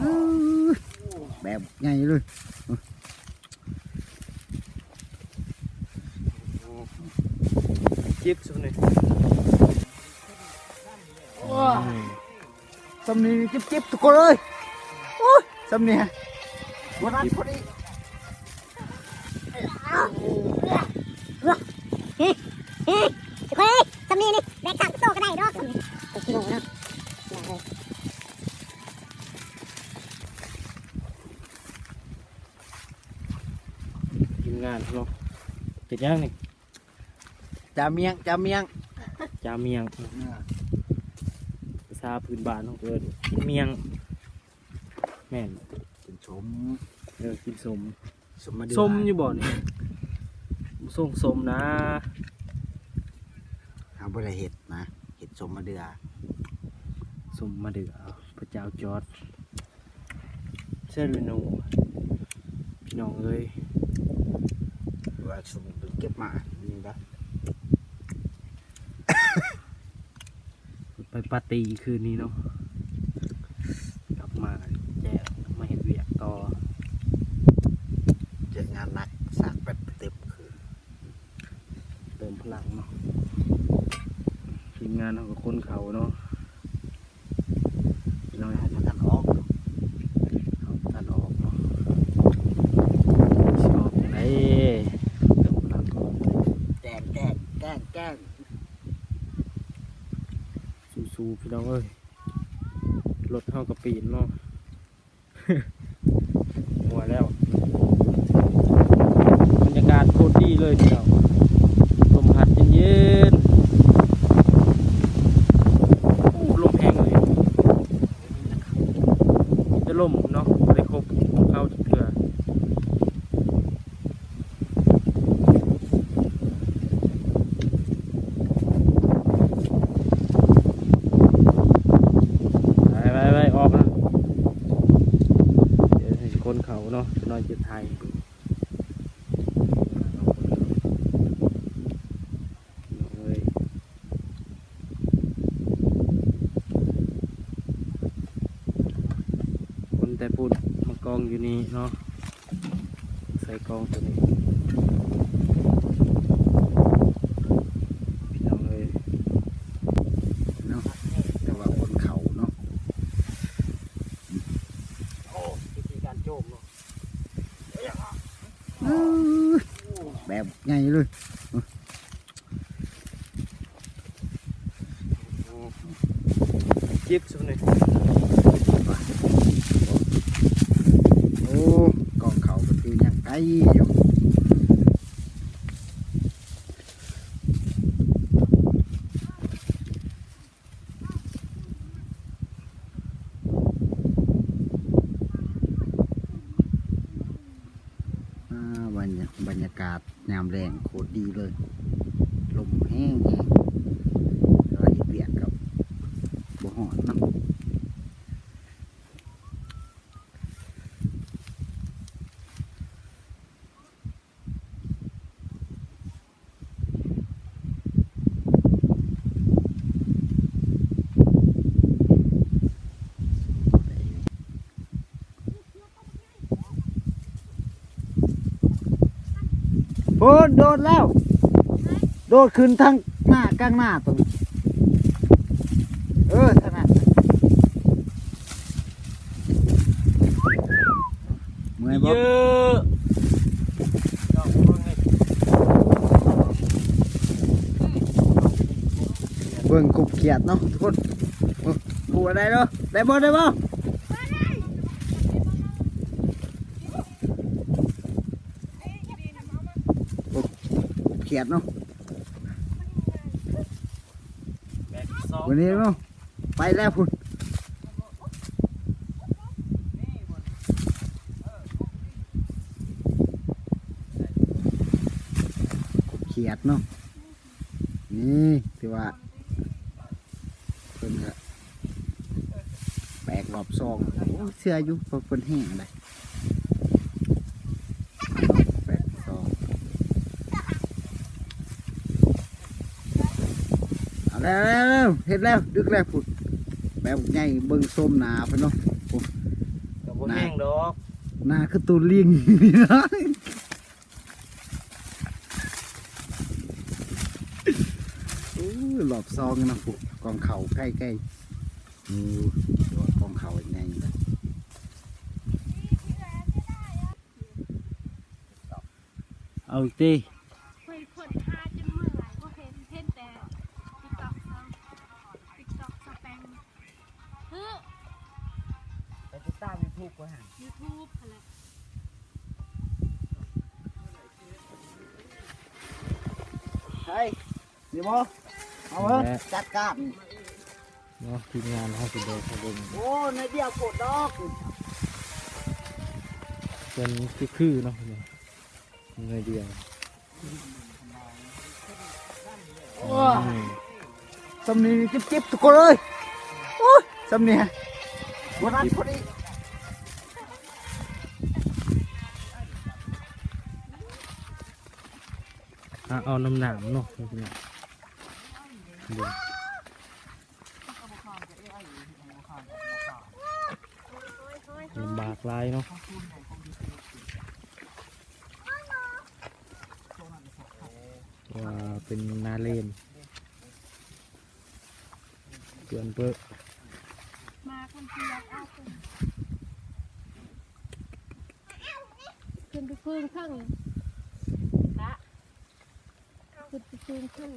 อื้อแบบใหญ่เลยจิ๊บสุดเลยสำนีจิบจิบทุกคนเลยโอ้ยสำนีวันนั้นพอดีเฮ้ยทุกคนเอ้ยจำนี่นี่แบกสามโตก็ได้ดอกเป็นกิโลเนาะาเลยทีมงานเนาะเจ็ดย่างนี่จาเมียงจาเมียงจาเมียงภาษาพื้นบ้านของเกินกินเมียง แม่นกินชมเออกินสมสมมาเดือส้มอยู่บ่นี่ส้มส้มนะเอาบริเห็ดนะเห็ดสมมาเดือส้มมาเดือพระเจ้าจอร์ดเซอร์ลิโนพี่น้องเอ้ย ว่าสมเก็บมานี่นะไปปาร์ตี้คืนนี้เนาะกลับมาแจกมาเห็นเวียกต่อเจองานหนักสากเป็ดเต็มคือ เติมพลังเนาะทีมงานเขาก็คนเขาเนาะพี่น้อง เอามาทันออก เขาตัดออกเนาะชอบไหนเติมพลังก่อน แกล้งแกล้งแกล้งแกล้ง สู้ๆ พี่น้องเอ้ยรถเท่ากับปีนเนาะหัวแล้วบรรยากาศโคตรดีเลยทีเดียวลมพัดเย็นๆอู้ลมแห้งเลยจะลมเนาะบ่ได้ครบเข้าเถื่อไปไปไปออกนะเดี๋ยวให้คนเขาเนาะจะนอนเจ็บไทยเอ้ย คนแต่พูดมากองอยู่นี่เนาะใส่กองตัวนี้พี่น้องเอ้ยเนาะแต่ว่าคนเขาเนาะโอ้วิธีการโจมเนาะอื้อแบบใหญ่เลยจิ๊บสุดเลย โอ้กองเขาก็ คือยังไกลอยู่บรรยากาศยามแรงโคตรดีเลย ลมแห้งแห้งเห็ดเบียกกับบัวหอนเนาะ โอ้โดดแล้ว โดดขึ้นทั้งหน้ากลางหน้าตรงนี้เออท่านั้นเมื่อยเยบ่อะดอกบัวไงเบิ่งกบเขียดเนาะทุกคนโอ้กูอะไรเนาะได้บ่ได้บ่กบเขียดเนาะแบกซองวันนี้เนาะไปแล้วพุ่นกบเขียดเนาะนี่ที่ว่าเพิ่นก็แปลกรอบซองโอ้เสื้ออยู่เพราะเพิ่นแห้งอะไรแปลกซองเอา แล้วแล้วแล้วเห็ดแล้วดึกแล้วพุ่นแบบใหญ่เบิ่งส้มหนาเพิ่นเนาะโอ้แห้งดอกหน้าคือตูลิงนี่นะโอ้ยหลอบซองนะปุ๊กองเขาใกล้ๆนี่ตัวกองเขาอย่างไงนะเอาอีกตี ดี๋ยวบอเอาเถอะจัดการเนาะทีมงานเขาสิเดินเขาเบิ่งโอ้ในเดียวโกดดอกเป็นคือคือๆเนาะเนี่ยเงยเดียวโอ้สำนีจิ๊บจิ๊บทุกคนเลยโอ้ยสำนีวันนั้นพอดีอะเอาน้ำหนามเนาะ พี่น้องเบิ่งลำบากลายเนาะว่าเป็นนาเลนเกินเปอะมาคนเดียวเอาไปขึ้นไป phương ข้างละขึ้นไป phương ข้าง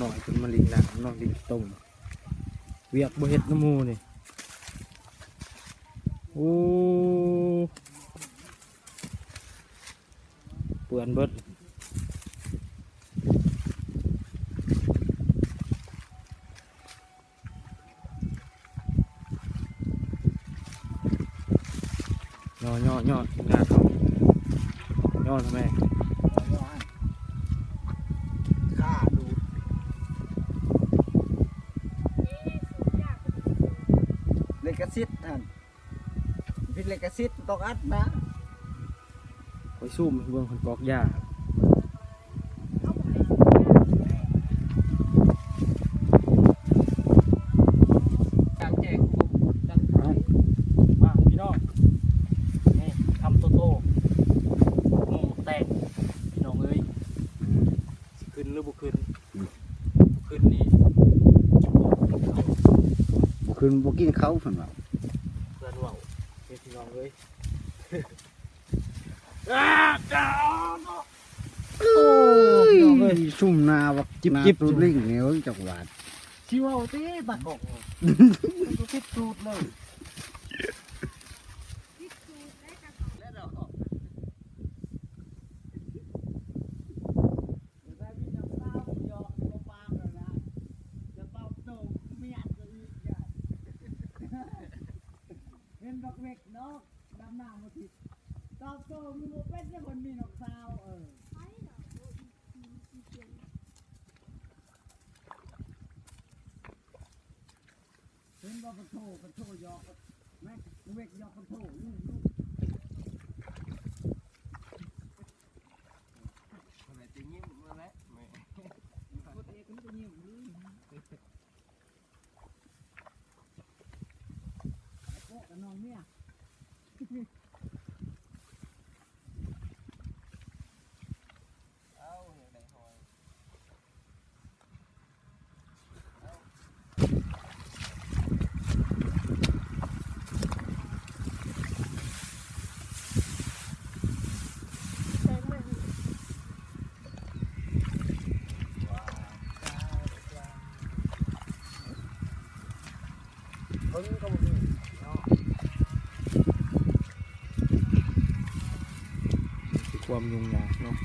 หน่อยเป็นมะลิงหนามเนาะลิงตุ่มเวียกบเห็ดน้ำมูนี่โอ้เปื่อนเบิด เลกซิตท่านพิเลกาซิตต้องอัดนะไปซุ่มเบื้องคนกอกหญ้าจากแจกจังมาพี่น้องนี่ทำโตโต้หมูแตกพี่น้องเอ้ยสิขึ้นหรือบุขึ้นขึ้นนี่ คืนบกินเขาเพิ่นว่าเพื่อนเว่าเฮ้ยพี่น้องเอ้ยโอ้ยซุ่มนาบักจิบนาจิบตูลิงเหนียวจักหวาดชิวเอาตีตะกกมันพิดสูตรเลย เห็นดอกเวกเนาะดำหน้ามาสิดตอบโต้มีโมเป็นเนี่ยมันมีนกสาวเออเห็นว่ากระโถกระโถยอกแม่เวกยอกมันโถลูก Mm-hmm. คือความยุ่งยากเนาะ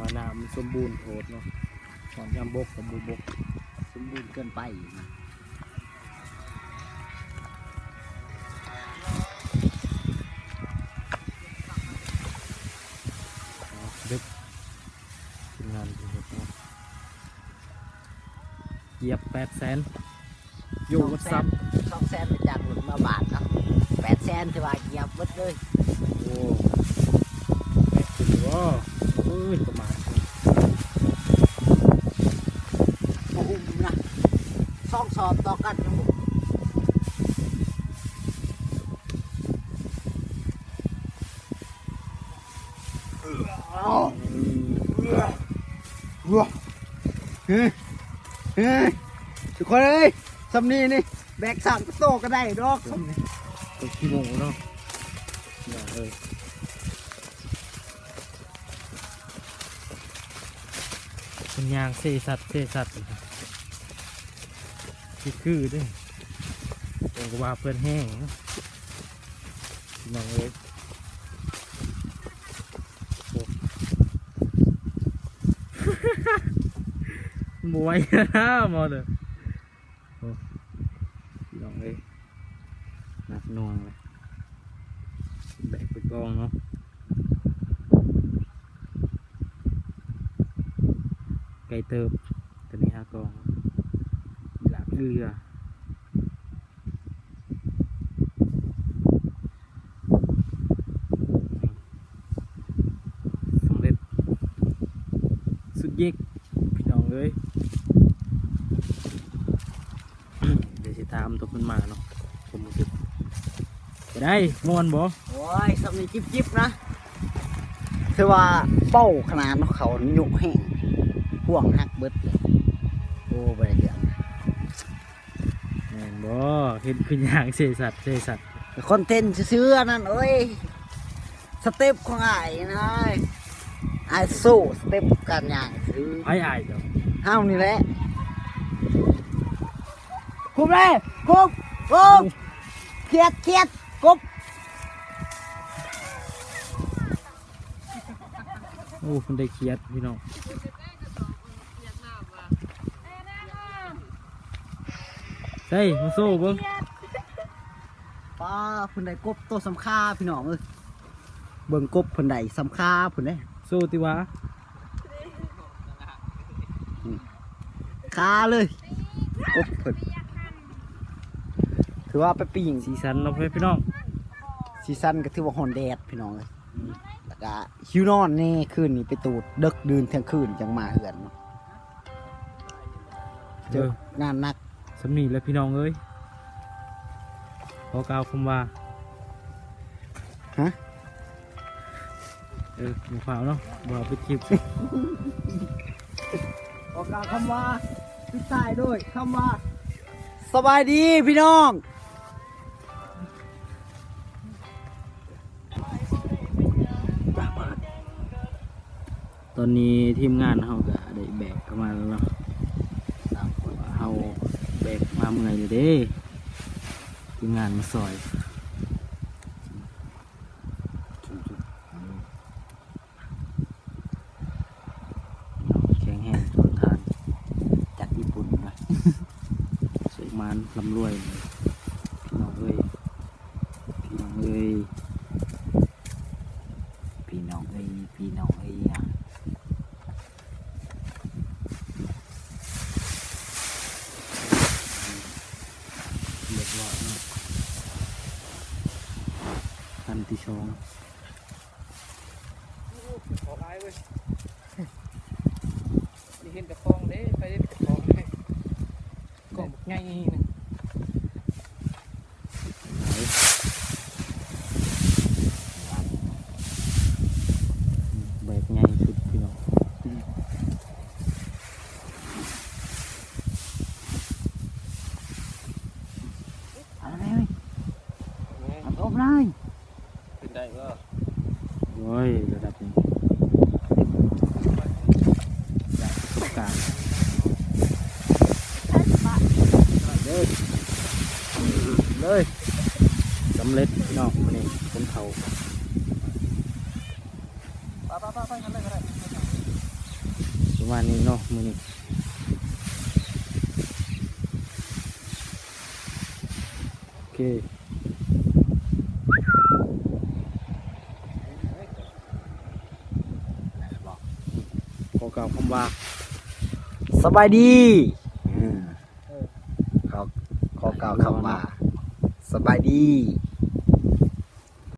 ว่าน้ำมันสมบูรณ์โพดเนาะตอนยามบกกับบูบก สมบูรณ์เกินไปนะดึกทีมงานทีมเนาะเหยียบแปดแสนอยู่วัดซับสองแสนไปจากหลุดมาบาทเนาะแปดแสนที่ว่าเหยียบหมดเลยโอ้แปดสิ บว่าเอ้ยประมาณโอ้โหนะสองสอบต่อกันทั้งหมดเฮ้ยเฮ้ยทุกคนเอ้ยสำนีนี่แบกสามโตก็ได้ดอกสำนีตัวขี้โมงเนาะอย่าเลย เป็นยางเสสัตเสสัตคือคือด้วยผมก็ว่าเพื่อนแห้งน้องเล็กบวยนะมอเด้อโอ้พี่น้องเอ้ยหนักหน่วงเลยแบกไปกองเนาะไก่เติบตัวนี้ห้ากองหลักเรือสำเร็จ สุด เยกพี่น้องเลยเดี๋ยวสิตามตัวขึ้นมาเนาะผมรู้สึกไปได้ม่วนบ่โอ้ยสำนีจิบจิบๆนะคือว่าเป้าขนาดเนาะเขาหยุกแห้งห่วงหักเบิดเลยโอ้บริเดืองแม่นบ่เห็นขึ้นอย่างเสยสัตว์เสยสัตว์คอนเทนต์ซื้อๆนั่นเอ้ยสเต็ปของไอ้นะ ไอ้สู้สเต็ปการย่างซื้อไอ้ไอ้ายเจ้าห้าวนี่แหละคุบเลยคุบคุบเครียดเครียดคุบโอ้คนได้เครียดพี่น้องใช่มาโซ่เบิ่งป้าเพิ่นได้กบตัวสำคาพี่น้องเอ้ยเบิ่งกบเพิ่นได้สำคาเพิ่นได้ โซ่ติวะคาเลยกบเพิ่นถือว่าไปปีงสีสันเราะพี่น้องซีซั่นก็ถือว่าฮอนแดดพี่น้องเลยแล้วก็หิวนอนแน่คืนนี้ไปตูดดึกดื่นเที่ยงคืนจังมาเหือนเนาะเจเจอองานหนักสำนีแล้วพี่น้องเอ้ยขอกล่าวคำว่าฮะ เออหมูขาวเนาะบ่เอาไปคลิปออกกล่าวคำว่าพิดท้ายด้วยคำว่าสบายดีพี่น้องตอนนี้ทีมงานเขาก็ได้แบกเข้ามาแล้วเนาะเขาแบกมาเมื่อยเลยเด้ทีมงานมาซอยแข็งแห้งทนทาน จากญี่ปุ่นมา ส วยมานลำรวยพี่น้องเอ้ยพี่น้องเอ้ยพี่น้องเอ้ยพี่น้องเอ้ยอะเรียบร้อยนาะคันที่สองขอร้ายเว้ยนี่เห็นแต่คลองเด้ไปเล่นแต่คลองเด้กล่องง่ายนี่นึง แบกใหญ่สุดพี่น้อง เอาเลยเอาตบเลย เป็นได้ก็ โอ้ยระดับนี้จากประสบการณ์เลยเลยสำเร็จพี่น้องวันนี้คนเขา ไประมาณนี้เนาะมือนี้โอเคขอกล่าวคำว่าสบายดีขอขอกล่าวคำว่าสบายดี